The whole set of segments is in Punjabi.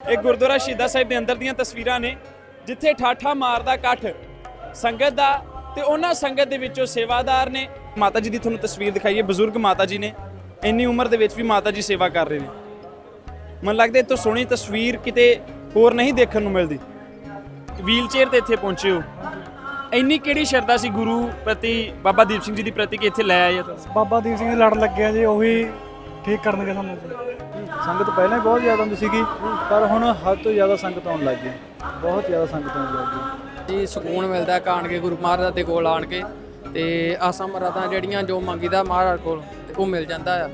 ਇਹ ਗੁਰਦੁਆਰਾ ਸ਼ਹੀਦਾਂ ਸਾਹਿਬ ਦੇ ਅੰਦਰ ਦੀਆਂ ਤਸਵੀਰਾਂ ਨੇ, ਜਿੱਥੇ ਠਾਠਾ ਮਾਰਦਾ ਇਕੱਠ ਸੰਗਤ ਦਾ ਤੇ ਉਹਨਾਂ ਸੰਗਤ ਦੇ ਵਿੱਚੋਂ ਸੇਵਾਦਾਰ ਨੇ। ਮਾਤਾ ਜੀ ਦੀ ਤੁਹਾਨੂੰ ਤਸਵੀਰ ਦਿਖਾਈਏ, ਬਜ਼ੁਰਗ ਮਾਤਾ ਜੀ ਨੇ, ਇੰਨੀ ਉਮਰ ਦੇ ਵਿੱਚ ਵੀ ਮਾਤਾ ਜੀ ਸੇਵਾ ਕਰ ਰਹੇ ਨੇ। ਮਨ ਲੱਗਦਾ ਇਹ ਤੋਂ ਸੋਹਣੀ ਤਸਵੀਰ ਕਿਤੇ ਹੋਰ ਨਹੀਂ ਦੇਖਣ ਨੂੰ ਮਿਲਦੀ। ਵੀਲਚੇਅਰ ਤੇ ਇੱਥੇ ਪਹੁੰਚੇ ਹੋ। ਇੰਨੀ ਕਿਹੜੀ ਸ਼ਰਧਾ ਸੀ ਗੁਰੂ ਪ੍ਰਤੀ, ਬਾਬਾ ਦੀਪ ਸਿੰਘ ਜੀ ਦੀ ਪ੍ਰਤੀ ਕਿ ਇੱਥੇ ਲੈ ਆਏ ਤੁਸੀਂ? ਬਾਬਾ ਦੀਪ ਸਿੰਘ ਦੇ ਲੜ ਲੱਗਿਆ ਜੀ, ਉਹੀ ਠੀਕ ਕਰਨਗੇ ਸਾਨੂੰ। ਸੰਗਤ ਪਹਿਲਾਂ ਹੀ ਬਹੁਤ ਜ਼ਿਆਦਾ ਹੁੰਦੀ ਸੀਗੀ ਪਰ ਹੁਣ ਹੱਦ ਤੋਂ ਜ਼ਿਆਦਾ ਸੰਗਤ ਆਉਣ ਲੱਗ ਗਈ। ਬਹੁਤ ਜ਼ਿਆਦਾ ਸੰਗਤ ਆਉਣ ਲੱਗ ਗਈ। ਜੀ ਸਕੂਨ ਮਿਲਦਾ ਕਾਣ ਕੇ ਗੁਰੂ ਮਹਾਰਾਜ ਦੇ ਕੋਲ ਆਣ ਕੇ ਤੇ ਆਸਾਂ ਮਰਾਦਾਂ ਜਿਹੜੀਆਂ ਜੋ ਮੰਗੀਦਾ ਮਹਾਰਾਜ ਕੋਲ ਤੇ ਉਹ ਮਿਲ ਜਾਂਦਾ ਆ।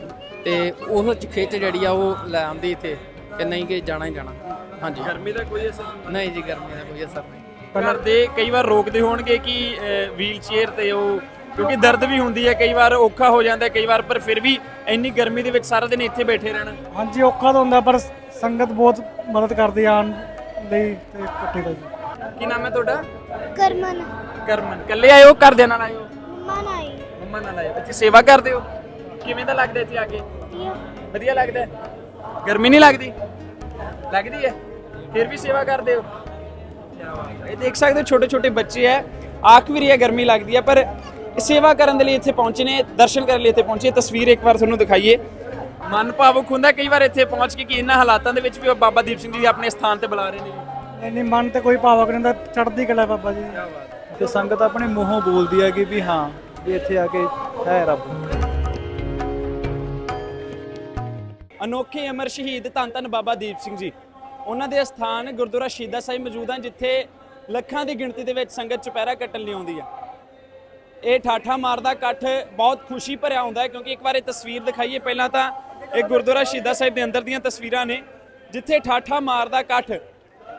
ਤੇ ਉਸ ਚ ਖਿੱਚ ਜਿਹੜੀ ਆ ਉਹ ਲੈ ਆਉਂਦੀ ਇੱਥੇ ਕਿ ਨਹੀਂ ਕਿ ਜਾਣਾ ਹੀ ਜਾਣਾ। ਹਾਂਜੀ। ਗਰਮੀ ਦਾ ਕੋਈ ਅਸਰ ਨਹੀਂ। ਨਹੀਂ ਜੀ ਗਰਮੀ ਦਾ ਕੋਈ ਅਸਰ ਨਹੀਂ। ਘਰ ਦੇ ਕਈ ਵਾਰ ਰੋਕਦੇ ਹੋਣਗੇ ਕਿ ਵੀਲ ਚੇਅਰ ਤੇ ਉਹ ਕਿਉਂਕਿ ਦਰਦ ਵੀ ਹੁੰਦੀ ਹੈ ਕਈ ਵਾਰ ਔਖਾ ਹੋ ਜਾਂਦਾ ਹੈ, ਕਈ ਵਾਰ ਪਰ ਫਿਰ ਵੀ ਇੰਨੀ ਗਰਮੀ ਦੇ ਵਿੱਚ ਸਾਰਾ ਦਿਨ ਇੱਥੇ ਬੈਠੇ ਰਹਿਣਾ। ਹਾਂਜੀ ਔਖਾ ਤਾਂ ਹੁੰਦਾ ਪਰ ਸੰਗਤ ਬਹੁਤ ਮਦਦ ਕਰਦੀ ਆ ਆਉਣ ਲਈ ਤੇ ਇਕੱਠੇ ਕਰ ਕੀ। ਨਾਮ ਹੈ ਤੁਹਾਡਾ? ਕਰਮਨ। ਕਰਮਨ। ਇਕੱਲੇ ਆਏ ਹੋ ਘਰ ਦੇ ਨਾਲ ਆਏ ਹੋ? ਮਨ ਆਈ ਮੰਮਾ ਨਾਲ ਆਏ ਹੋ। ਇੱਥੇ ਸੇਵਾ ਕਰਦੇ ਹੋ? ਕਿਵੇਂ ਦਾ ਲੱਗਦਾ ਇੱਥੇ ਆ ਕੇ? ਵਧੀਆ। ਲੱਗਦਾ ਹੈ? ਗਰਮੀ ਨਹੀਂ ਲੱਗਦੀ? ਲੱਗਦੀ ਹੈ? ਫਿਰ ਵੀ ਸੇਵਾ ਕਰਦੇ ਹੋ? ਕਿਆ ਬਾਤ ਹੈ। ਇਹ ਦੇਖ ਸਕਦੇ ਹੋ ਛੋਟੇ ਛੋਟੇ ਬੱਚੇ ਹੈ। ਆਖ ਵੀ ਰਹੀ ਹੈ ਗਰਮੀ ਲੱਗਦੀ ਹੈ ਪਰ ਸੇਵਾ ਕਰਨ ਦੇ ਲਈ ਇੱਥੇ ਪਹੁੰਚੇ ਨੇ ਦਰਸ਼ਨ ਕਰਨ ਲਈ ਇੱਥੇ ਪਹੁੰਚੇ। ਤਸਵੀਰ ਇੱਕ ਵਾਰ ਤੁਹਾਨੂੰ ਦਿਖਾਈਏ। ਮਨ ਭਾਵੁਕ ਹੁੰਦਾ ਕਈ ਵਾਰ ਇੱਥੇ ਪਹੁੰਚ ਕੇ ਕਿ ਇਹਨਾਂ ਹਾਲਾਤਾਂ ਦੇ ਵਿੱਚ ਵੀ ਉਹ ਬਾਬਾ ਦੀਪ ਸਿੰਘ ਜੀ ਆਪਣੇ ਸਥਾਨ ਤੇ ਬੁਲਾ ਰਹੇ ਨੇ। ਇੰਨੀ ਮਨ ਤੇ ਕੋਈ ਭਾਵਕ ਨਹੀਂ ਹੁੰਦਾ। ਚੜ੍ਹਦੀ ਕਲਾ ਬਾਬਾ ਜੀ। ਤੇ ਸੰਗਤ ਆਪਣੇ ਮੂੰਹੋਂ ਬੋਲਦੀ ਹੈ ਕਿ ਵੀ ਹਾਂ ਵੀ ਇੱਥੇ ਆ ਕੇ ਹੈ ਰੱਬ। ਅਨੋਖੇ ਅਮਰ ਸ਼ਹੀਦ ਧੰਨ ਧੰਨ ਬਾਬਾ ਦੀਪ ਸਿੰਘ ਜੀ। ਉਹਨਾਂ ਦੇ ਸਥਾਨ ਗੁਰਦੁਆਰਾ ਸ਼ਹੀਦਾਂ ਸਾਹਿਬ ਮੌਜੂਦ ਹਨ ਜਿੱਥੇ ਲੱਖਾਂ ਦੀ ਗਿਣਤੀ ਦੇ ਵਿੱਚ ਸੰਗਤ ਚੁਪਹਿਰਾ ਕੱਟਣ ਲਈ ਆਉਂਦੀ ਆ ਇਹ ਠਾਠਾ ਮਾਰਦਾ ਇਕੱਠ ਬਹੁਤ ਖੁਸ਼ੀ ਭਰਿਆ ਹੁੰਦਾ ਹੈ ਕਿਉਂਕਿ ਇੱਕ ਵਾਰ ਇਹ ਤਸਵੀਰ ਦਿਖਾਈਏ, ਪਹਿਲਾਂ ਤਾਂ ਇਹ ਗੁਰਦੁਆਰਾ ਸ਼ਹੀਦਾਂ ਸਾਹਿਬ ਦੇ ਅੰਦਰ ਦੀਆਂ ਤਸਵੀਰਾਂ ਨੇ, ਜਿੱਥੇ ਠਾਠਾ ਮਾਰਦਾ ਇਕੱਠ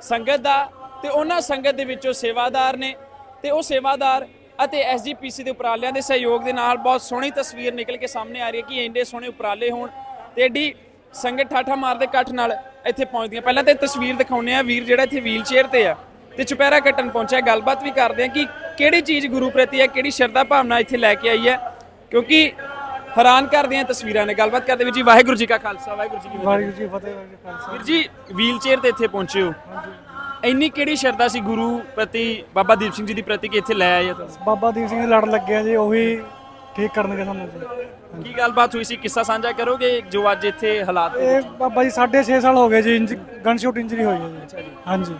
ਸੰਗਤ ਦਾ ਤੇ ਉਹਨਾਂ ਸੰਗਤ ਦੇ ਵਿੱਚੋਂ ਸੇਵਾਦਾਰ ਨੇ ਤੇ ਉਹ ਸੇਵਾਦਾਰ ਅਤੇ ਐਸਜੀਪੀਸੀ ਦੇ ਉਪਰਾਲਿਆਂ ਦੇ ਸਹਿਯੋਗ ਦੇ ਨਾਲ ਬਹੁਤ ਸੋਹਣੀ ਤਸਵੀਰ ਨਿਕਲ ਕੇ ਸਾਹਮਣੇ ਆ ਰਹੀ ਹੈ ਕਿ ਇੰਨੇ ਸੋਹਣੇ ਉਪਰਾਲੇ ਹੋਣ ਤੇ ਐਡੀ ਸੰਗਤ ਠਾਠਾ ਮਾਰਦੇ ਇਕੱਠ ਨਾਲ ਇੱਥੇ ਪਹੁੰਚਦੀਆਂ। ਪਹਿਲਾਂ ਤੇ ਤਸਵੀਰ ਦਿਖਾਉਂਦੇ ਆ ਵੀਰ ਜਿਹੜਾ ਇੱਥੇ ਵੀਲ ਚੇਅਰ ਤੇ ਆ ਤੇ ਚੁਪਹਿਰਾ ਕੱਟਣ ਪਹੁੰਚਿਆ। ਗੱਲਬਾਤ ਵੀ ਕਰਦੇ ਆ ਕਿ ਕਿਹੜੀ ਚੀਜ਼ ਗੁਰੂ ਪ੍ਰਤੀ ਹੈ ਕਿਹੜੀ ਸ਼ਰਧਾ ਭਾਵਨਾ ਇੱਥੇ ਲੈ ਕੇ ਆਈ ਹੈ? ਕਿਉਂਕਿ ਹੈਰਾਨ ਕਰਦੀਆਂ ਤਸਵੀਰਾਂ ਨੇ। ਗੱਲਬਾਤ ਕਰਦੇ ਵੀ ਜੀ ਵਾਹਿਗੁਰੂ ਜੀ ਕਾ ਖਾਲਸਾ ਵਾਹਿਗੁਰੂ ਜੀ ਕੀ ਫਤਿਹ। ਵਾਹਿਗੁਰੂ ਜੀ ਫਤਿਹ ਵਾਹਿਗੁਰੂ ਜੀ ਖਾਲਸਾ। ਵੀਰ ਜੀ ਵੀਲ ਚੇਅਰ ਤੇ ਇੱਥੇ ਪਹੁੰਚੇ ਹੋ। ਇੰਨੀ ਕਿਹੜੀ ਸ਼ਰਧਾ ਸੀ ਗੁਰੂ ਪ੍ਰਤੀ ਬਾਬਾ ਦੀਪ ਸਿੰਘ ਜੀ ਦੀ ਪ੍ਰਤੀ ਕਿ ਇੱਥੇ ਲੈ ਆਏ ਹੋ ਤੁਸੀਂ? ਬਾਬਾ ਦੀਪ ਸਿੰਘ ਦੇ ਲੜ ਲੱਗਿਆ ਜੀ ਉਹੀ ਠੀਕ ਕਰਨਗੇ ਸਾਨੂੰ ਕੀ ਗੱਲਬਾਤ ਹੋਈ ਸੀ? ਕਿੱਸਾ ਸਾਂਝਾ ਕਰੋਗੇ ਜੋ ਅੱਜ ਇੱਥੇ ਹਾਲਾਤ? ਇਹ ਬਾਬਾ ਜੀ 6.5 ਸਾਲ ਹੋ ਗਏ ਜੀ ਗਨ ਸ਼ੂਟ ਇੰਜਰੀ ਹੋਈ ਹੈ ਜੀ। ਹਾਂਜੀ।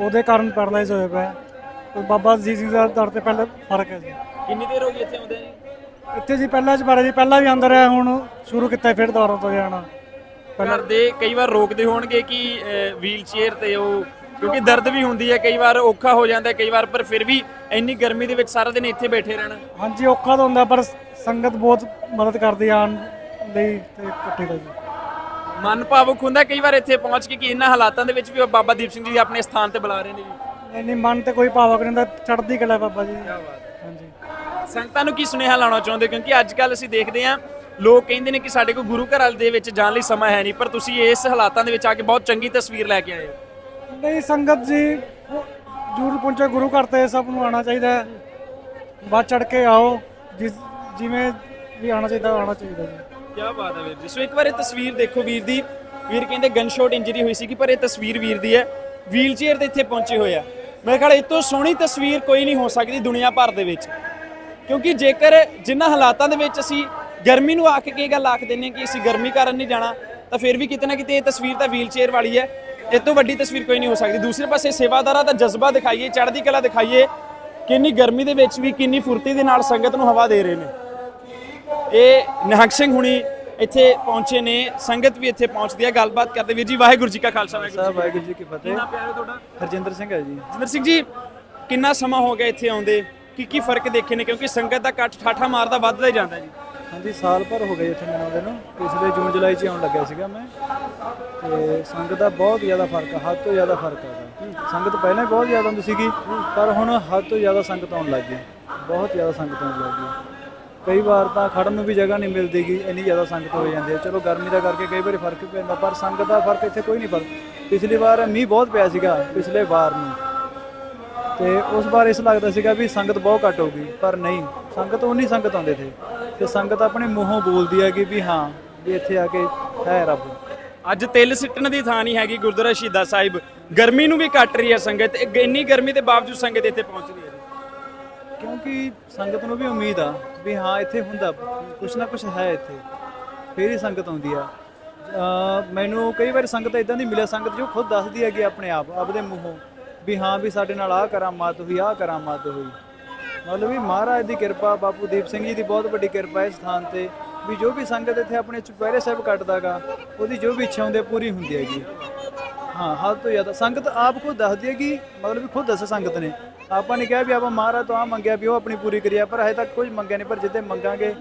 ਉਹਦੇ ਕਾਰਨ ਪੈਰਲਾਈਜ਼ ਹੋਇਆ ਪਿਆ। ਤੇ ਬਾਬਾ ਜੀ ਸਿੰਘ ਦਾ ਦਰ ਤੇ ਪਹਿਲਾਂ ਫ਼ਰਕ ਹੈ ਜੀ। ਕਿੰਨੀ ਦੇਰ ਹੋ ਗਈ ਇੱਥੇ ਆਉਂਦੇ ਜੀ ਇੱਥੇ ਜੀ ਪਹਿਲਾਂ ਚ ਬਾਰੇ ਜੀ ਪਹਿਲਾਂ ਵੀ ਅੰਦਰ ਹੈ ਹੁਣ ਸ਼ੁਰੂ ਕੀਤਾ ਫਿਰ ਦੁਬਾਰਾ ਤੋਂ ਜਾਣਾ। ਘਰ ਦੇ ਕਈ ਵਾਰ ਰੋਕਦੇ ਹੋਣਗੇ ਕਿ ਵੀਲ ਚੇਅਰ ਤੇ ਉਹ ਕਿਉਂਕਿ ਦਰਦ ਵੀ ਹੁੰਦੀ ਹੈ ਕਈ ਵਾਰ ਔਖਾ ਹੋ ਜਾਂਦਾ ਹੈ, ਕਈ ਵਾਰ ਪਰ ਫਿਰ ਵੀ ਇੰਨੀ ਗਰਮੀ ਦੇ ਵਿੱਚ ਸਾਰਾ ਦਿਨ ਇੱਥੇ ਬੈਠੇ ਰਹਿਣਾ। ਹਾਂਜੀ ਔਖਾ ਤਾਂ ਹੁੰਦਾ ਪਰ ਸੰਗਤ ਬਹੁਤ ਮਦਦ ਕਰਦੀ ਆ ਆਉਣ ਲਈ ਤੇ ਇਕੱਠੇ ਕਰ ਮਨ ਭਾਵੁਕ ਹੁੰਦਾ ਕਈ ਵਾਰ ਇੱਥੇ ਪਹੁੰਚ ਕੇ ਕਿ ਇਹਨਾਂ ਹਾਲਾਤਾਂ ਦੇ ਵਿੱਚ ਵੀ ਬਾਬਾ ਦੀਪ ਸਿੰਘ ਜੀ ਆਪਣੇ ਸਥਾਨ ਤੇ ਬੁਲਾ ਰਹੇ ਨੇ ਜੀ। ਇੰਨੀ ਮਨ ਤੇ ਕੋਈ ਭਾਵਕ ਨਹੀਂ ਹੁੰਦਾ ਚੜ੍ਹਦੀ ਕਲਾ ਬਾਬਾ ਜੀ। ਹਾਂਜੀ। ਸੰਗਤਾਂ ਨੂੰ ਕੀ ਸੁਨੇਹਾ ਲਾਉਣਾ ਚਾਹੁੰਦੇ? ਕਿਉਂਕਿ ਅੱਜ ਕੱਲ ਅਸੀਂ ਦੇਖਦੇ ਹਾਂ ਲੋਕ ਕਹਿੰਦੇ ਨੇ ਕਿ ਸਾਡੇ ਕੋਲ ਗੁਰੂ ਘਰ ਦੇ ਵਿੱਚ ਜਾਣ ਲਈ ਸਮਾਂ ਹੈ ਨਹੀਂ ਪਰ ਤੁਸੀਂ ਇਸ ਹਾਲਾਤਾਂ ਦੇ ਵਿੱਚ ਆ ਕੇ ਬਹੁਤ ਚੰਗੀ ਤਸਵੀਰ ਲੈ ਕੇ ਆਏ ਹੋ। ਨਹੀਂ ਸੰਗਤ ਜੀ ਜਰੂਰ ਪਹੁੰਚੋ ਗੁਰੂ ਘਰ ਤੇ ਸਭ ਨੂੰ ਆਉਣਾ ਚਾਹੀਦਾ ਹੈ। ਚੜ ਕੇ ਆਓ ਜਿਵੇਂ ਵੀ ਆਉਣਾ ਚਾਹੀਦਾ ਆਉਣਾ ਚਾਹੀਦਾ ਜੀ। ਕੀ ਬਾਤ ਹੈ ਵੀਰ ਜੀ। ਸੋ ਇੱਕ ਵਾਰ ਇਹ ਤਸਵੀਰ ਦੇਖੋ ਵੀਰ ਦੀ। ਵੀਰ ਕਹਿੰਦੇ ਗਨ ਸ਼ਾਟ ਇੰਜਰੀ ਹੋਈ ਸੀਗੀ ਪਰ ਇਹ ਤਸਵੀਰ ਵੀਰ ਦੀ ਹੈ। ਵੀਲ ਚੇਅਰ ਤੇ ਇੱਥੇ ਪਹੁੰਚੇ ਹੋਏ ਆ। ਮੇਰੇ ਖਿਆਲ ਇਹ ਤੋਂ ਸੋਹਣੀ ਤਸਵੀਰ ਕੋਈ ਨਹੀਂ ਹੋ ਸਕਦੀ ਦੁਨੀਆ ਭਰ ਦੇ ਵਿੱਚ। ਕਿਉਂਕਿ ਜੇਕਰ ਜਿੰਨਾ ਹਾਲਾਤਾਂ ਦੇ ਵਿੱਚ ਅਸੀਂ ਗਰਮੀ ਨੂੰ ਆਖ ਕੇ ਇਹ ਗੱਲ ਆਖ ਦਿੰਨੇ ਕਿ ਅਸੀਂ ਗਰਮੀ ਕਾਰਨ ਨਹੀਂ ਜਾਣਾ, ਤਾਂ ਫਿਰ ਵੀ ਕਿਤੇ ਨਾ ਕਿਤੇ ਇਹ ਤਸਵੀਰ ਤਾਂ ਵੀਲਚੇਅਰ ਵਾਲੀ ਹੈ। ਇਹ ਤੋਂ ਵੱਡੀ ਤਸਵੀਰ ਕੋਈ ਨਹੀਂ ਹੋ ਸਕਦੀ। ਦੂਸਰੇ ਪਾਸੇ ਸੇਵਾਦਾਰਾਂ ਦਾ ਜਜ਼ਬਾ ਦਿਖਾਈਏ, ਚੜ੍ਹਦੀ ਕਲਾ ਦਿਖਾਈਏ, ਕਿੰਨੀ ਗਰਮੀ ਦੇ ਵਿੱਚ ਵੀ ਕਿੰਨੀ ਫੁਰਤੀ ਦੇ ਨਾਲ ਸੰਗਤ ਨੂੰ ਹਵਾ ਦੇ ਰਹੇ ਨੇ। ਇਹ ਨਿਹੰਗ ਸਿੰਘ ਹੁਣੀ ਇੱਥੇ ਪਹੁੰਚੇ ਨੇ ਸੰਗਤ ਵੀ ਇੱਥੇ ਪਹੁੰਚਦੀ ਹੈ। ਗੱਲਬਾਤ ਕਰਦੇ ਵੀਰ ਜੀ ਵਾਹਿਗੁਰੂ ਜੀ ਕਾ ਖਾਲਸਾ ਵਾਹਿਗੁਰੂ ਸਾਹਿਬ ਵਾਹਿਗੁਰੂ ਜੀ ਕੀ ਫਤਿਹ। ਕਿੰਨਾ ਪਿਆਰ ਹੈ ਤੁਹਾਡਾ? ਹਰਜਿੰਦਰ ਸਿੰਘ ਹੈ ਜੀ। ਜਿੰਦਰ ਸਿੰਘ ਜੀ ਕਿੰਨਾ ਸਮਾਂ ਹੋ ਗਿਆ ਇੱਥੇ ਆਉਂਦੇ? ਕੀ ਕੀ ਫ਼ਰਕ ਦੇਖੇ ਨੇ? ਕਿਉਂਕਿ ਸੰਗਤ ਦਾ ਕੱਟ ਠਾਠਾ ਮਾਰਦਾ ਵੱਧਦਾ ਹੀ ਜਾਂਦਾ ਜੀ। ਹਾਂਜੀ ਸਾਲ ਭਰ ਹੋ ਗਏ ਇੱਥੇ ਮੈਨੂੰ ਆਉਂਦੇ ਨੂੰ। ਪਿਛਲੇ ਜੂਨ ਜੁਲਾਈ 'ਚ ਆਉਣ ਲੱਗਿਆ ਸੀਗਾ ਮੈਂ। ਤੇ ਸੰਗਤ ਦਾ ਬਹੁਤ ਜ਼ਿਆਦਾ ਫ਼ਰਕ ਆ ਹੱਦ ਤੋਂ ਜ਼ਿਆਦਾ ਫ਼ਰਕ ਆ ਸੰਗਤ ਪਹਿਲਾਂ ਬਹੁਤ ਜ਼ਿਆਦਾ ਹੁੰਦੀ ਸੀਗੀ ਪਰ ਹੁਣ ਹੱਦ ਤੋਂ ਜ਼ਿਆਦਾ ਸੰਗਤ ਆਉਣ ਲੱਗ ਗਈ। ਬਹੁਤ ਜ਼ਿਆਦਾ ਸੰਗਤ ਆਉਣ ਲੱਗ ਗਈ। ਕਈ ਵਾਰ ਤਾਂ ਖੜਨ ਨੂੰ ਵੀ ਜਗ੍ਹਾ ਨਹੀਂ ਮਿਲਦੀਗੀ, ਇੰਨੀ ਜ਼ਿਆਦਾ ਸੰਗਤ ਹੋ ਜਾਂਦੀ ਹੈ। ਚਲੋ ਗਰਮੀ ਦਾ ਕਰਕੇ ਕਈ ਵਾਰੀ ਫ਼ਰਕ ਪੈਂਦਾ, ਪਰ ਸੰਗਤ ਦਾ ਫ਼ਰਕ ਇੱਥੇ ਕੋਈ ਨਹੀਂ ਫ਼ਰਕ ਪਿਛਲੀ ਵਾਰ ਮੀਂਹ ਬਹੁਤ ਪਿਆ ਸੀਗਾ, ਪਿਛਲੇ ਵਾਰ ਨੂੰ। ਤੇ ਉਸ ਵਾਰ ਇਸ ਲੱਗਦਾ ਸੀਗਾ ਵੀ ਸੰਗਤ ਬਹੁਤ ਘੱਟ ਹੋਊਗੀ ਪਰ ਨਹੀਂ, ਸੰਗਤ ਉਨੀ ਸੰਗਤ ਆਉਂਦੇ ਥੇ ਤੇ ਸੰਗਤ ਆਪਣੇ ਮੂੰਹੋਂ ਬੋਲਦੀ ਹੈਗੀ ਵੀ ਹਾਂ, ਵੀ ਇੱਥੇ ਆ ਕੇ ਹੈ ਰੱਬ। ਅੱਜ ਤਿਲ ਸਿੱਟਣ ਦੀ ਥਾਂ ਨਹੀਂ ਹੈਗੀ ਗੁਰਦੁਆਰਾ ਸ਼ਹੀਦਾਂ ਸਾਹਿਬ। ਗਰਮੀ ਨੂੰ ਵੀ ਕੱਟ ਰਹੀ ਹੈ ਸੰਗਤ ਇੰਨੀ ਗਰਮੀ ਦੇ ਬਾਵਜੂਦ ਸੰਗਤ ਇੱਥੇ ਪਹੁੰਚ ਰਹੀ ਹੈ। ਕਿਉਂਕਿ ਸੰਗਤ ਨੂੰ ਵੀ ਉਮੀਦ ਆ ਵੀ ਹਾਂ, ਇੱਥੇ ਹੁੰਦਾ, ਕੁਛ ਨਾ ਕੁਛ ਹੈ ਇੱਥੇ। ਫੇਰ ਹੀ ਸੰਗਤ ਆਉਂਦੀ ਆ। ਅਹ ਮੈਨੂੰ ਕਈ ਵਾਰ ਸੰਗਤ ਇਦਾਂ ਦੀ ਮਿਲਿਆ, ਸੰਗਤ ਜੋ ਖੁਦ ਦੱਸਦੀ ਹੈ ਕਿ ਆਪਣੇ ਆਪ, ਆਪਦੇ ਮੂੰਹੋਂ, ਵੀ ਹਾਂ ਵੀ ਸਾਡੇ ਨਾਲ ਆਹ ਕਰਾਮਾਤ ਹੋਈ, ਆਹ ਕਰਾਮਾਤ ਹੋਈ। ਮਤਲਬ ਵੀ ਮਹਾਰਾਜ ਦੀ ਕਿਰਪਾ, ਬਾਪੂ ਦੀਪ ਸਿੰਘ ਜੀ ਦੀ ਬਹੁਤ ਵੱਡੀ ਕਿਰਪਾ ਇਸ ਸਥਾਨ ਤੇ, ਵੀ ਜੋ ਵੀ ਸੰਗਤ ਇੱਥੇ ਆਪਣੇ ਚੁਪਹਿਰੇ ਸਾਹਿਬ ਕੱਟਦਾਗਾ, ਉਹਦੀ ਜੋ ਵੀ ਇੱਛਾ ਹੁੰਦੀ ਹੈ ਪੂਰੀ ਹੁੰਦੀ ਹੈਗੀ। ਹਾਂ, ਹੱਦ ਤੋਂ ਜ਼ਿਆਦਾ। ਸੰਗਤ ਆਪ ਖੁਦ ਦੱਸਦੀ ਹੈ ਕਿ ਮਤਲਬ ਵੀ ਖੁਦ ਦੱਸੇ ਸੰਗਤ ਨੇ। ਆਪਾਂ ਨੇ ਕਿਹਾ ਵੀ ਆਪਾਂ ਮਹਾਰਾਜ ਤੋਂ ਆ ਮੰਗਿਆ ਵੀ ਉਹ ਆਪਣੀ ਪੂਰੀ ਕਰਿਆ, ਪਰ ਹਜੇ ਤੱਕ ਕੁਝ ਮੰਗਿਆ ਨਹੀਂ, ਪਰ ਜਿੱਦੇ ਮੰਗਾਂਗੇ,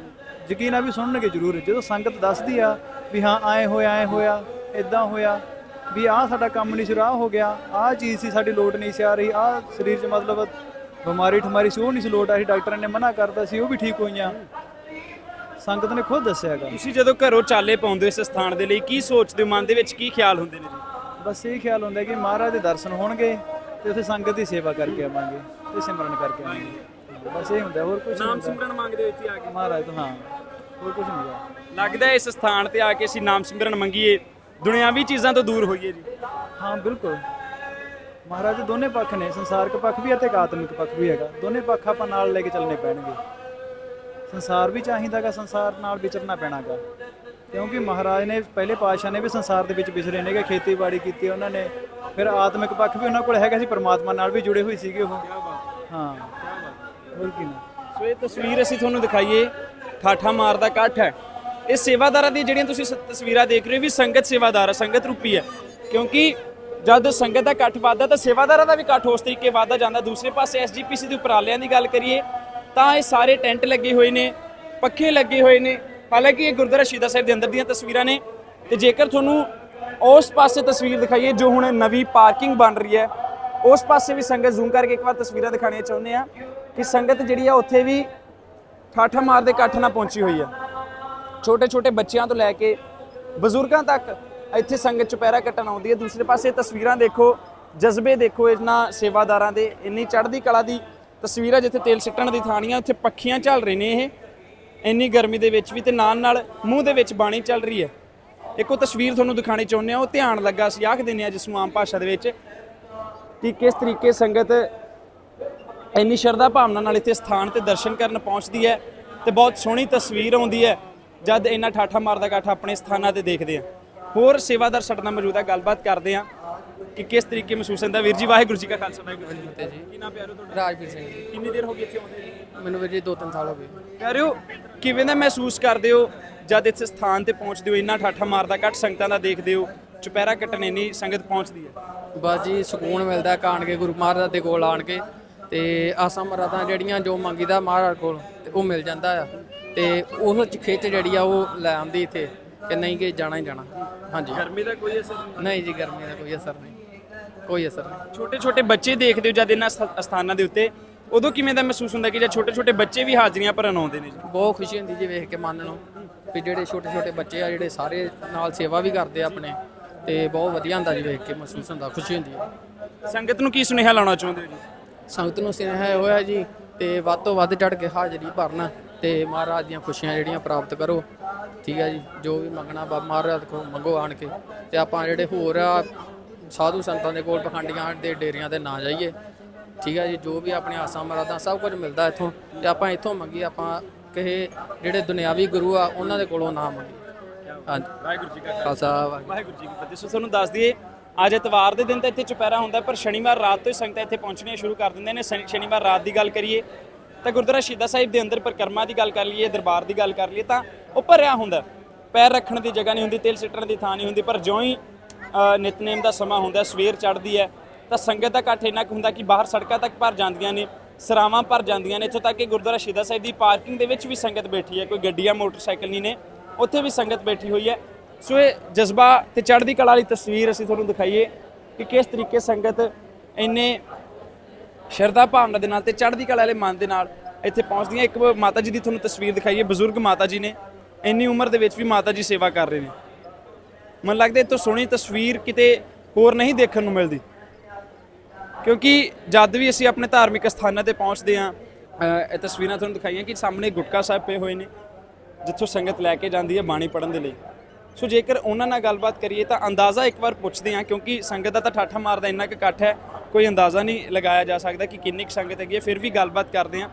ਯਕੀਨ ਆ ਵੀ ਸੁਣਨਗੇ ਜ਼ਰੂਰ। ਜਦੋਂ ਸੰਗਤ ਦੱਸਦੀ ਆ ਵੀ ਹਾਂ ਐ ਹੋਇਆ ਐ ਹੋਇਆ ਇਦਾਂ ਹੋਇਆ, ਵੀ ਆਹ ਸਾਡਾ ਕੰਮ ਨਹੀਂ ਸੀ, ਆਹ ਹੋ ਗਿਆ, ਆਹ ਚੀਜ਼ ਸੀ, ਸਾਡੀ ਲੋਟ ਨਹੀਂ ਸੀ ਆ ਰਹੀ, ਆਹ ਸਰੀਰ 'ਚ ਮਤਲਬ ਬਿਮਾਰੀ ਠਮਾਰੀ ਸੀ, ਉਹ ਨਹੀਂ ਸੀ ਲੋਟ ਆ ਰਹੀ, ਡਾਕਟਰਾਂ ਨੇ ਮਨਾ ਕਰਤਾ ਸੀ, ਉਹ ਵੀ ਠੀਕ ਹੋਈਆਂ। ਸੰਗਤ ਨੇ ਖੁਦ ਦੱਸਿਆਗਾ ਤੁਸੀਂ ਜਦੋਂ ਘਰੋਂ ਚਾਲੇ ਪਾਉਂਦੇ ਹੋ ਇਸ ਸਥਾਨ ਦੇ ਲਈ, ਕੀ ਸੋਚਦੇ ਹੋ? ਮਨ ਦੇ ਵਿੱਚ ਕੀ ਖਿਆਲ ਹੁੰਦੇ ਨੇ? ਜੀ ਬਸ ਇਹ ਖਿਆਲ ਹੁੰਦਾ ਕਿ ਮਹਾਰਾਜ ਦੇ ਦਰਸ਼ਨ ਹੋਣਗੇ ਤੇ ਉੱਥੇ ਸੰਗਤ ਦੀ ਸੇਵਾ ਕਰਕੇ ਆਵਾਂਗੇ ਤੇ ਸਿਮਰਨ ਕਰਕੇ ਆਵਾਂਗੇ। ਬਸ ਇਹ ਹੁੰਦਾ ਹੋਰ ਕੁਝ ਨਾਮ ਸਿਮਰਨ ਮੰਗਦੇ ਇੱਥੇ ਆ ਕੇ? ਮਹਾਰਾਜ ਤੋਂ ਹਾਂ ਹੋਰ ਕੁਝ ਨਹੀਂ ਲੱਗਦਾ ਇਸ ਸਥਾਨ ਤੇ ਆ ਕੇ ਅਸੀਂ ਨਾਮ ਸਿਮਰਨ ਮੰਗੀਏ। ਦੁਨਿਆਵੀ ਚੀਜ਼ਾਂ ਤੋਂ ਦੂਰ ਹੋਈਏ ਜੀ। ਹਾਂ ਬਿਲਕੁਲ। ਮਹਾਰਾਜ ਦੇ ਦੋਨੇ ਪੱਖ ਨੇ ਸੰਸਾਰਕ ਪੱਖ ਵੀ ਹੈ ਤੇ ਆਤਮਿਕ ਪੱਖ ਵੀ ਹੈਗਾ। ਦੋਨੇ ਪੱਖ ਆਪਾਂ ਨਾਲ ਲੈ ਕੇ ਚੱਲਣੇ ਪੈਣਗੇ। ਸੰਸਾਰ ਵੀ ਚਾਹੀਦਾਗਾ ਸੰਸਾਰ ਨਾਲ ਵਿਚਰਨਾ ਪੈਣਾਗਾ। ਕਿਉਂਕਿ ਮਹਾਰਾਜ ਨੇ ਪਹਿਲੇ ਪਾਤਸ਼ਾਹ ਨੇ ਵੀ ਸੰਸਾਰ ਦੇ ਵਿੱਚ ਵਿਸਰੇ ਨੇਗੇ ਖੇਤੀਬਾੜੀ ਕੀਤੀ ਉਹਨਾਂ ਨੇ। ਫਿਰ ਆਤਮਿਕ ਪੱਖ ਵੀ ਉਹਨਾਂ ਕੋਲ ਹੈਗਾ ਸੀ, ਪਰਮਾਤਮਾ ਨਾਲ ਵੀ ਜੁੜੇ ਹੋਏ ਸੀਗੇ ਉਹ। ਹਾਂ। ਹੋਰ ਕੀ ਨਾ? ਸੋ ਇਹ ਤਸਵੀਰ ਅਸੀਂ ਤੁਹਾਨੂੰ ਦਿਖਾਈਏ। ਠਾਠਾ ਮਾਰ ਦਾ ਇਕੱਠ ਹੈ। ਇਹ ਸੇਵਾਦਾਰਾਂ ਦੀ ਜਿਹੜੀਆਂ ਤੁਸੀਂ ਸ- ਤਸਵੀਰਾਂ ਦੇਖ ਰਹੇ ਹੋ ਵੀ ਸੰਗਤ ਸੇਵਾਦਾਰ ਹੈ, ਸੰਗਤ ਰੂਪੀ ਹੈ। ਕਿਉਂਕਿ ਜਦ ਸੰਗਤ ਦਾ ਇਕੱਠ ਵੱਧਦਾ, ਤਾਂ ਸੇਵਾਦਾਰਾਂ ਦਾ ਵੀ ਇਕੱਠ ਉਸ ਤਰੀਕੇ ਵੱਧਦਾ ਜਾਂਦਾ। ਦੂਸਰੇ ਪਾਸੇ ਐਸਜੀਪੀਸੀ ਦੇ ਉਪਰਾਲਿਆਂ ਦੀ ਗੱਲ ਕਰੀਏ, ਤਾਂ ਇਹ ਸਾਰੇ ਟੈਂਟ ਲੱਗੇ ਹੋਏ ਨੇ, ਪੱਖੇ ਲੱਗੇ ਹੋਏ ਨੇ। ਹਾਲਾਂਕਿ ਇਹ ਗੁਰਦੁਆਰਾ ਸ਼ਹੀਦਾਂ ਸਾਹਿਬ ਦੇ ਅੰਦਰ ਦੀਆਂ ਤਸਵੀਰਾਂ ਨੇ ਤੇ ਜੇਕਰ ਤੁਹਾਨੂੰ ਉਸ ਪਾਸੇ ਤਸਵੀਰ ਦਿਖਾਈਏ ਜੋ ਹੁਣ ਨਵੀਂ ਪਾਰਕਿੰਗ ਬਣ ਰਹੀ ਹੈ, ਉਸ ਪਾਸੇ ਵੀ ਸੰਗਤ ਜ਼ੂਮ ਕਰਕੇ ਇੱਕ ਵਾਰ ਤਸਵੀਰਾਂ ਦਿਖਾਣੀਆਂ ਚਾਹੁੰਦੇ ਆ ਕਿ ਸੰਗਤ ਜਿਹੜੀ ਆ ਉੱਥੇ ਵੀ ਠਾਠਾ ਮਾਰ ਦੇ ਇਕੱਠ ਨਾਲ ਪਹੁੰਚੀ ਹੋਈ ਆ ਛੋਟੇ ਛੋਟੇ ਬੱਚਿਆਂ ਤੋਂ ਲੈ ਕੇ ਬਜ਼ੁਰਗਾਂ ਤੱਕ ਇੱਥੇ ਸੰਗਤ ਚੁਪਹਿਰਾ ਕੱਟਣ ਆਉਂਦੀ ਹੈ। ਦੂਸਰੇ ਪਾਸੇ ਤਸਵੀਰਾਂ ਦੇਖੋ, ਜਜ਼ਬੇ ਦੇਖੋ ਇਹਨਾਂ ਸੇਵਾਦਾਰਾਂ ਦੇ। ਇੰਨੀ ਚੜ੍ਹਦੀ ਕਲਾ ਦੀ ਤਸਵੀਰਾਂ ਜਿੱਥੇ ਤੇਲ ਸਿੱਟਣ ਦੀ ਥਾਣੀਆਂ ਉੱਥੇ ਪੱਖੀਆਂ ਚੱਲ ਰਹੇ ਨੇ ਇਹ। ਇੰਨੀ ਗਰਮੀ ਦੇ ਵਿੱਚ ਵੀ ਤੇ ਨਾਲ ਨਾਲ ਮੂੰਹ ਦੇ ਵਿੱਚ ਬਾਣੀ ਚੱਲ ਰਹੀ ਹੈ। ਇੱਕ ਉਹ ਤਸਵੀਰ ਤੁਹਾਨੂੰ ਦਿਖਾਣੀ ਚਾਹੁੰਦੇ ਆ ਉਹ ਧਿਆਨ ਲੱਗਾ ਸੀ ਆਖ ਦਿੰਦੇ ਆ ਜਿਸ ਨੂੰ ਆਮ ਭਾਸ਼ਾ ਦੇ ਵਿੱਚ ਕਿ ਕਿਸ ਤਰੀਕੇ ਸੰਗਤ ਇੰਨੀ ਸ਼ਰਧਾ ਭਾਵਨਾ ਨਾਲ ਇੱਥੇ ਸਥਾਨ ਤੇ ਦਰਸ਼ਨ ਕਰਨ ਪਹੁੰਚਦੀ ਹੈ ਤੇ ਬਹੁਤ ਸੋਹਣੀ ਤਸਵੀਰ ਆਉਂਦੀ ਹੈ। ਜਦ ਇਹਨਾਂ ਠਾਠਾ ਮਾਰਦਾ ਇਕੱਠ ਆਪਣੇ ਸਥਾਨਾਂ ਤੇ ਦੇਖਦੇ ਆ ਹੋਰ ਸੇਵਾਦਾਰ ਸਾਡੇ ਨਾਲ ਮੌਜੂਦ ਹੈ। ਗੱਲਬਾਤ ਕਰਦੇ ਆ ਕਿ ਕਿਸ ਤਰੀਕੇ ਮਹਿਸੂਸ ਹੁੰਦਾ। ਵੀਰ ਜੀ ਵਾਹਿਗੁਰੂ ਜੀ ਕਾ ਖਾਲਸਾ ਵਾਹਿਗੁਰੂ ਜੀ ਕੀ ਫਤਿਹ ਕੀ ਨਾਮ ਪਿਆਰੋ ਤੁਹਾਡਾ? ਰਾਜਵੀਰ ਸਿੰਘ ਜੀ। ਕਿੰਨੀ ਦੇਰ ਹੋ ਗਈ ਇੱਥੇ ਆਉਂਦੇ ਮੈਨੂੰ ਵੀਰ ਜੀ 2-3 ਸਾਲ ਹੋ ਗਏ। ਪਿਆਰਿਓ ਕਿਵੇਂ ਦਾ ਮਹਿਸੂਸ ਕਰਦੇ ਹੋ? ਜਦ ਇਸ ਸਥਾਨ ਤੇ ਪਹੁੰਚਦੇ ਹੋ ਇੰਨਾ ਠਾਠਾ ਮਾਰਦਾ ਇਕੱਠ ਸੰਗਤਾਂ ਦਾ ਦੇਖਦੇ ਹੋ ਚੁਪਹਿਰਾ ਕੱਟਣ ਇੰਨੀ ਸੰਗਤ ਪਹੁੰਚਦੀ ਹੈ? ਬਸ ਜੀ ਸਕੂਨ ਮਿਲਦਾ ਕਾਣ ਕੇ ਗੁਰੂ ਮਹਾਰਾਜ ਦੇ ਕੋਲ ਆਣ ਕੇ ਤੇ ਆਸਾਂ ਮਰਾਦਾਂ ਜਿਹੜੀਆਂ ਜੋ ਮੰਗੀਦਾ ਮਹਾਰਾਜ ਕੋਲ ਤੇ ਉਹ ਮਿਲ ਜਾਂਦਾ ਆ। ਤੇ ਉਸ ਚ ਖਿੱਚ ਜਿਹੜੀ ਆ ਉਹ ਲੈ ਆਉਂਦੀ ਇੱਥੇ ਕਿ ਨਹੀਂ ਕਿ ਜਾਣਾ ਹੀ ਜਾਣਾ। ਹਾਂਜੀ। ਗਰਮੀ ਦਾ ਕੋਈ ਅਸਰ ਨਹੀਂ? ਨਹੀਂ ਜੀ ਗਰਮੀ ਦਾ ਕੋਈ ਅਸਰ ਨਹੀਂ। ਕੋਈ ਅਸਰ ਨਹੀਂ। ਛੋਟੇ ਛੋਟੇ ਬੱਚੇ ਦੇਖਦੇ ਹੋ ਜਦ ਇਹਨਾਂ ਸਥ- ਸਥਾਨਾਂ ਦੇ ਉੱਤੇ ਉਦੋਂ ਕਿਵੇਂ ਦਾ ਮਹਿਸੂਸ ਹੁੰਦਾ ਕਿ ਜਦ ਛੋਟੇ ਛੋਟੇ ਬੱਚੇ ਵੀ ਹਾਜ਼ਰੀਆਂ ਭਰਨ ਆਉਂਦੇ ਨੇ ਜੀ? ਬਹੁਤ ਖੁਸ਼ੀ ਹੁੰਦੀ ਜੀ ਵੇਖ ਕੇ ਮਨ ਨੂੰ ਵੀ ਜਿਹੜੇ ਛੋਟੇ ਛੋਟੇ ਬੱਚੇ ਆ ਜਿਹੜੇ ਸਾਰੇ ਨਾਲ ਸੇਵਾ ਵੀ ਕਰਦੇ ਆ ਆਪਣੇ ਤੇ ਬਹੁਤ ਵਧੀਆ ਹੁੰਦਾ ਜੀ ਵੇਖ ਕੇ ਮਹਿਸੂਸ ਹੁੰਦਾ ਖੁਸ਼ੀ ਹੁੰਦੀ ਹੈ। ਸੰਗਤ ਨੂੰ ਕੀ ਸੁਨੇਹਾ ਲਾਉਣਾ ਚਾਹੁੰਦੇ ਹੋ ਜੀ? ਸੰਗਤ ਨੂੰ ਸੁਨੇਹਾ ਹੋਇਆ ਜੀ ਤੇ ਵੱਧ ਤੋਂ ਵੱਧ ਚੜ ਕੇ ਹਾਜ਼ਰੀ ਭਰਨ ਤੇ ਮਹਾਰਾਜ ਦੀਆਂ ਖੁਸ਼ੀਆਂ ਜਿਹੜੀਆਂ ਪ੍ਰਾਪਤ ਕਰੋ ਠੀਕ ਹੈ ਜੀ ਜੋ ਵੀ ਮੰਗਣਾ ਬਾ ਮਹਾਰਾਜ ਕੋਲ ਮੰਗੋ ਆਣ ਕੇ ਤੇ ਆਪਾਂ ਜਿਹੜੇ ਹੋਰ ਆ ਸਾਧੂ ਸੰਤਾਂ ਦੇ ਕੋਲ ਪਖੰਡੀਆਂ ਦੇ ਡੇਰਿਆਂ ਤੇ ਨਾ ਜਾਈਏ। ਠੀਕ ਹੈ ਜੀ ਜੋ ਵੀ ਆਪਣੇ ਆਸਾਂ ਮਰਾਦਾਂ ਸਭ ਕੁਝ ਮਿਲਦਾ ਇੱਥੋਂ ਤੇ ਆਪਾਂ ਇੱਥੋਂ ਮੰਗੀ ਆਪਾਂ ਕਿਸੇ ਜਿਹੜੇ ਦੁਨਿਆਵੀ ਗੁਰੂ ਆ ਉਹਨਾਂ ਦੇ ਕੋਲੋਂ ਨਾ ਮੰਗੀ। ਹਾਂਜੀ। ਵਾਹਿਗੁਰੂ ਜੀ ਕਾ ਖਾਲਸਾ। ਵਾਹਿਗੁਰੂ। ਵਾਹਿਗੁਰੂ ਜੀ ਕੀ ਫਤਿਹ। ਸੋ ਤੁਹਾਨੂੰ ਦੱਸ ਦਈਏ ਅੱਜ ਐਤਵਾਰ ਦੇ ਦਿਨ ਤਾਂ ਇੱਥੇ ਚੁਪਹਿਰਾ ਹੁੰਦਾ ਪਰ ਸ਼ਨੀਵਾਰ ਰਾਤ ਤੋਂ ਹੀ ਸੰਗਤਾਂ ਇੱਥੇ ਪਹੁੰਚਣੀਆਂ ਸ਼ੁਰੂ ਕਰ ਦਿੰਦੇ ਨੇ। ਸ਼ਨੀ- ਸ਼ਨੀਵਾਰ ਰਾਤ ਦੀ ਗੱਲ ਕਰੀਏ ਤਾਂ ਗੁਰਦੁਆਰਾ ਸ਼ਹੀਦਾਂ ਸਾਹਿਬ ਦੇ ਅੰਦਰ ਪਰਿਕਰਮਾ ਦੀ ਗੱਲ ਕਰ ਲਈਏ ਦਰਬਾਰ ਦੀ ਗੱਲ ਕਰ ਲਈਏ ਤਾਂ ਉਹ ਭਰਿਆ ਹੁੰਦਾ ਪੈਰ ਰੱਖਣ ਦੀ ਜਗ੍ਹਾ ਨਹੀਂ ਹੁੰਦੀ ਤੇਲ ਸਿੱਟਣ ਦੀ ਥਾਂ ਨਹੀਂ ਹੁੰਦੀ ਪਰ ਜਿਉਂ ਹੀ ਅ, ਨਿਤਨੇਮ ਦਾ ਸਮਾਂ ਹੁੰਦਾ ਸਵੇਰ ਚੜ੍ਹਦੀ ਹੈ ਤਾਂ ਸੰਗਤ ਦਾ ਇਕੱਠ ਇੰਨਾ ਕੁ ਹੁੰਦਾ ਕਿ ਬਾਹਰ ਸੜਕਾਂ ਤੱਕ ਭਰ ਜਾਂਦੀਆਂ ਨੇ, ਸਰਾਵਾਂ ਭਰ ਜਾਂਦੀਆਂ ਨੇ, ਇੱਥੋਂ ਤੱਕ ਕਿ ਗੁਰਦੁਆਰਾ ਸ਼ਹੀਦਾਂ ਸਾਹਿਬ ਦੀ ਪਾਰਕਿੰਗ ਦੇ ਵਿੱਚ ਵੀ ਸੰਗਤ ਬੈਠੀ ਹੈ, ਕੋਈ ਗੱਡੀਆਂ, ਮੋਟਰਸਾਈਕਲ ਨਹੀਂ ਨੇ, ਉੱਥੇ ਵੀ ਸੰਗਤ ਬੈਠੀ ਹੋਈ ਹੈ। ਸੋ ਇਹ ਜਜ਼ਬਾ ਤੇ ਚੜ੍ਹਦੀ ਕਲਾ ਵਾਲੀ ਤਸਵੀਰ ਅਸੀਂ ਤੁਹਾਨੂੰ ਦਿਖਾਈਏ ਕਿ ਕਿਸ ਤਰੀਕੇ ਸੰਗਤ ਇੰਨੇ ਸ਼ਰਧਾ ਭਾਵਨਾ ਦੇ ਨਾਲ ਤੇ ਚੜ੍ਹਦੀ ਕਲਾ ਵਾਲੇ ਮਨ ਦੇ ਨਾਲ ਇੱਥੇ ਪਹੁੰਚਦੀਆਂ ਇੱਕ ਮਾਤਾ ਜੀ ਦੀ ਤੁਹਾਨੂੰ ਤਸਵੀਰ ਦਿਖਾਈਏ, ਬਜ਼ੁਰਗ ਮਾਤਾ ਜੀ ਨੇ, ਇੰਨੀ ਉਮਰ ਦੇ ਵਿੱਚ ਵੀ ਮਾਤਾ ਜੀ ਸੇਵਾ ਕਰ ਰਹੇ ਨੇ। ਮਨ ਲੱਗਦਾ ਇਹ ਤੋਂ ਸੋਹਣੀ ਤਸਵੀਰ ਕਿਤੇ ਹੋਰ ਨਹੀਂ ਦੇਖਣ ਨੂੰ ਮਿਲਦੀ। ਕਿਉਂਕਿ ਜਦ ਵੀ ਅਸੀਂ ਆਪਣੇ ਧਾਰਮਿਕ ਸਥਾਨਾਂ ਤੇ ਪਹੁੰਚਦੇ ਹਾਂ ਇਹ ਤਸਵੀਰਾਂ ਤੁਹਾਨੂੰ ਦਿਖਾਈਆਂ ਕਿ ਸਾਹਮਣੇ ਗੁਟਕਾ ਸਾਹਿਬ ਪਏ ਹੋਏ ਨੇ ਜਿੱਥੋਂ ਸੰਗਤ ਲੈ ਕੇ ਜਾਂਦੀ ਹੈ ਬਾਣੀ ਪੜਨ ਦੇ ਲਈ। ਸੋ ਜੇਕਰ ਉਹਨਾਂ ਨਾਲ ਗੱਲਬਾਤ ਕਰੀਏ ਤਾਂ ਅੰਦਾਜ਼ਾ ਇੱਕ ਵਾਰ ਪੁੱਛਦੇ ਹਾਂ ਕਿਉਂਕਿ ਸੰਗਤ ਦਾ ਤਾਂ ਠਾਠਾ ਮਾਰਦਾ ਇੰਨਾ ਕੁ ਇਕੱਠ ਹੈ ਕੋਈ ਅੰਦਾਜ਼ਾ ਨਹੀਂ ਲਗਾਇਆ ਜਾ ਸਕਦਾ ਕਿ ਕਿੰਨੀ ਕੁ ਸੰਗਤ ਹੈਗੀ ਹੈ। ਫਿਰ ਵੀ ਗੱਲਬਾਤ ਕਰਦੇ ਹਾਂ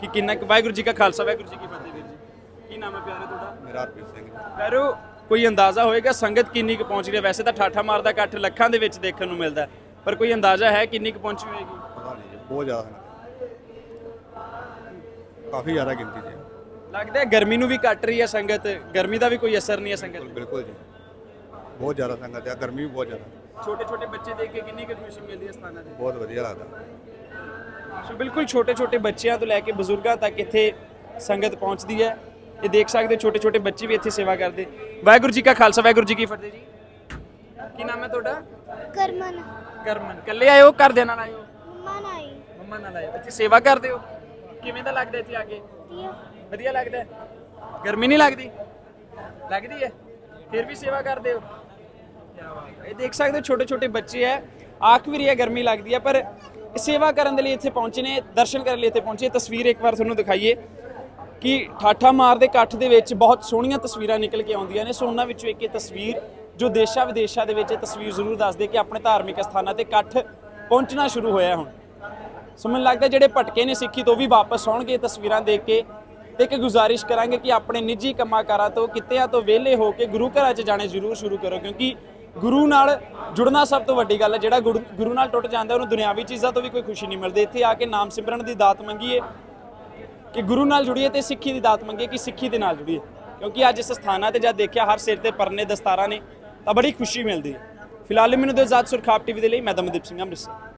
ਕਿ ਕਿੰਨਾ ਕੁ ਵਾਹਿਗੁਰੂ ਜੀ ਕਾ ਖਾਲਸਾ ਵਾਹਿਗੁਰੂ ਜੀ ਕੀ ਫਤਿਹ ਵੀਰ ਜੀ। ਕੀ ਨਾਮ ਹੈ ਪਿਆਰੇ ਤੁਹਾਡਾ? ਮੇਰਾ ਹਰਪ੍ਰੀਤ ਸਿੰਘ ਪੈਰੋ ਕੋਈ ਅੰਦਾਜ਼ਾ ਹੋਏਗਾ ਸੰਗਤ ਕਿੰਨੀ ਕੁ ਪਹੁੰਚ ਰਹੀ ਹੈ? ਵੈਸੇ ਤਾਂ ਠਾਠਾ ਮਾਰਦਾ ਇਕੱਠ ਲੱਖਾਂ ਦੇ ਵਿੱਚ ਦੇਖਣ ਨੂੰ ਮਿਲਦਾ ਹੈ, ਪਰ ਕੋਈ ਅੰਦਾਜ਼ਾ ਹੈ ਕਿੰਨੀ ਕੁ ਪਹੁੰਚੀ ਹੋਏਗੀ? ਪਤਾ ਨਹੀਂ ਜੀ ਬਹੁਤ ਜ਼ਿਆਦਾ ਕਾਫੀ ਜ਼ਿਆਦਾ ਗਿਣਤੀ 'ਚ ਹੈ। ਲੱਗਦਾ ਹੈ ਗਰਮੀ ਨੂੰ ਵੀ ਕੱਟ ਰਹੀ ਹੈ ਸੰਗਤ ਗਰਮੀ ਦਾ ਵੀ ਕੋਈ ਅਸਰ ਨਹੀਂ ਹੈ ਸੰਗਤ ਬਿਲਕੁਲ ਬਿਲਕੁਲ ਜੀ। ਬਹੁਤ ਜ਼ਿਆਦਾ ਸੰਗਤ ਹੈ ਗਰਮੀ ਵੀ ਬਹੁਤ ਜ਼ਿਆਦਾ ਛੋਟੇ ਛੋਟੇ ਬੱਚੇ ਦੇਖ ਕੇ ਕਿੰਨੀ ਕੁ ਖੁਸ਼ੀ ਮਿਲਦੀ ਹੈ ਸਥਾਨਾਂ ਤੇ? ਬਹੁਤ ਵਧੀਆ ਲੱਗਦਾ। ਸੋ ਬਿਲਕੁਲ ਛੋਟੇ ਛੋਟੇ ਬੱਚਿਆਂ ਤੋਂ ਲੈ ਕੇ ਬਜ਼ੁਰਗਾਂ ਤੱਕ ਇੱਥੇ ਸੰਗਤ ਪਹੁੰਚਦੀ ਹੈ। ਇਹ ਦੇਖ ਸਕਦੇ ਛੋਟੇ ਛੋਟੇ ਬੱਚੇ ਵੀ ਇੱਥੇ ਸੇਵਾ ਕਰਦੇ। ਵਾਹਿਗੁਰੂ ਜੀ ਕਾ ਖਾਲਸਾ ਵਾਹਿਗੁਰੂ ਜੀ ਕੀ ਫਤਿਹ ਜੀ। ਕੀ ਨਾਮ ਹੈ ਤੁਹਾਡਾ? ਕਰਮਨ। ਕਰਮਨ। ਕੱਲੇ ਆਏ ਹੋ ਘਰਦਿਆਂ ਨਾਲ ਆਏ ਹੋ? ਮੰਮਾ ਨਾਈ ਮੰਮਾ ਨਾਲ ਆਏ ਹੋ। ਸੇਵਾ ਕਰਦੇ ਹੋ? ਕਿਵੇਂ ਦਾ ਲੱਗਦਾ ਇੱਥੇ ਆ ਕੇ? ਦੀਆ ਵਧੀਆ ਲੱਗਦਾ ਹੈ? ਗਰਮੀ ਨਹੀਂ ਲੱਗਦੀ? ਲੱਗਦੀ ਹੈ? ਫਿਰ ਵੀ ਸੇਵਾ ਕਰਦੇ ਹੋ? ਕਿਆ ਬਾਤ ਹੈ। ਇਹ ਦੇਖ ਸਕਦੇ ਹੋ ਛੋਟੇ ਛੋਟੇ ਬੱਚੇ ਹੈ। ਆਖ ਵੀ ਰਹੀ ਹੈ ਗਰਮੀ ਲੱਗਦੀ ਹੈ ਪਰ ਸੇਵਾ ਕਰਨ ਦੇ ਲਈ ਇੱਥੇ ਪਹੁੰਚੇ ਨੇ ਦਰਸ਼ਨ ਕਰਨ ਲਈ ਇੱਥੇ ਪਹੁੰਚੇ। ਤਸਵੀਰ ਇੱਕ ਵਾਰ ਤੁਹਾਨੂੰ ਦਿਖਾਈਏ ਕਿ ਠਾਠਾ ਮਾਰ ਦੇ ਇਕੱਠ ਦੇ ਵਿੱਚ ਬਹੁਤ ਸੋਹਣੀਆਂ ਤਸਵੀਰਾਂ ਨਿਕਲ ਕੇ ਆਉਂਦੀਆਂ ਨੇ। ਸੋ ਉਹਨਾਂ ਵਿੱਚੋਂ ਇੱਕ ਇਹ ਤਸਵੀਰ ਜੋ ਦੇਸ਼ਾਂ ਵਿਦੇਸ਼ਾਂ ਦੇ ਵਿੱਚ ਇਹ ਤਸਵੀਰ ਜ਼ਰੂਰ ਦੱਸਦੇ ਕਿ ਆਪਣੇ ਧਾਰਮਿਕ ਸਥਾਨਾਂ ਤੇ ਇਕੱਠ ਪਹੁੰਚਣਾ ਸ਼ੁਰੂ ਹੋਇਆ ਹੁਣ। ਸੋ ਮੈਨੂੰ ਲੱਗਦਾ ਜਿਹੜੇ ਭਟਕੇ ਨੇ ਸਿੱਖੀ ਤੋਂ ਵੀ ਵਾਪਸ ਆਉਣਗੇ ਤਸਵੀਰਾਂ ਦੇਖ ਕੇ ਤੇ ਇੱਕ ਗੁਜ਼ਾਰਿਸ਼ ਕਰਾਂਗੇ ਕਿ ਆਪਣੇ ਨਿੱਜੀ ਕੰਮਾਂ ਕਾਰਾਂ ਤੋਂ, ਕਿੱਤਿਆਂ ਤੋਂ ਵਿਹਲੇ ਹੋ ਕੇ ਗੁਰੂ ਘਰਾਂ 'ਚ ਜਾਣੇ ਜ਼ਰੂਰ ਸ਼ੁਰੂ ਕਰੋ, ਕਿਉਂਕਿ ਗੁਰੂ ਨਾਲ ਜੁੜਨਾ ਸਭ ਤੋਂ ਵੱਡੀ ਗੱਲ ਹੈ। ਜਿਹੜਾ ਗੁਰੂ ਗੁਰੂ ਨਾਲ ਟੁੱਟ ਜਾਂਦਾ, ਉਹਨੂੰ ਦੁਨਿਆਵੀ ਚੀਜ਼ਾਂ ਤੋਂ ਵੀ ਕੋਈ ਖੁਸ਼ੀ ਨਹੀਂ ਮਿਲਦੀ। ਇੱਥੇ ਆ ਕੇ ਨਾਮ ਸਿਮਰਨ ਦੀ ਦਾਤ ਮੰਗੀਏ, ਕਿ ਗੁਰੂ ਨਾਲ ਜੁੜੀਏ ਤੇ ਸਿੱਖੀ ਦੀ ਦਾਤ ਮੰਗੀਏ, ਕਿ ਸਿੱਖੀ ਦੇ ਨਾਲ ਜੁੜੀਏ। ਕਿਉਂਕਿ ਅੱਜ ਇਸ ਸਥਾਨਾਂ ਤੇ ਜਦ ਦੇਖਿਆ ਹਰ ਸਿਰ ਤੇ ਪਰਨੇ ਦਸਤਾਰਾਂ ਨੇ ਤਾਂ ਬੜੀ ਖੁਸ਼ੀ ਮਿਲਦੀ। ਹੈ ਫਿਲਹਾਲ ਮੈਨੂੰ ਦਿਓ ਆਜ਼ਾਦ ਸੁਰਖਾਬ ਟੀਵੀ ਦੇ ਲਈ, ਮੈਂ ਦਮਨਦੀਪ ਸਿੰਘ ਅੰਮ੍ਰਿਤਸਰ।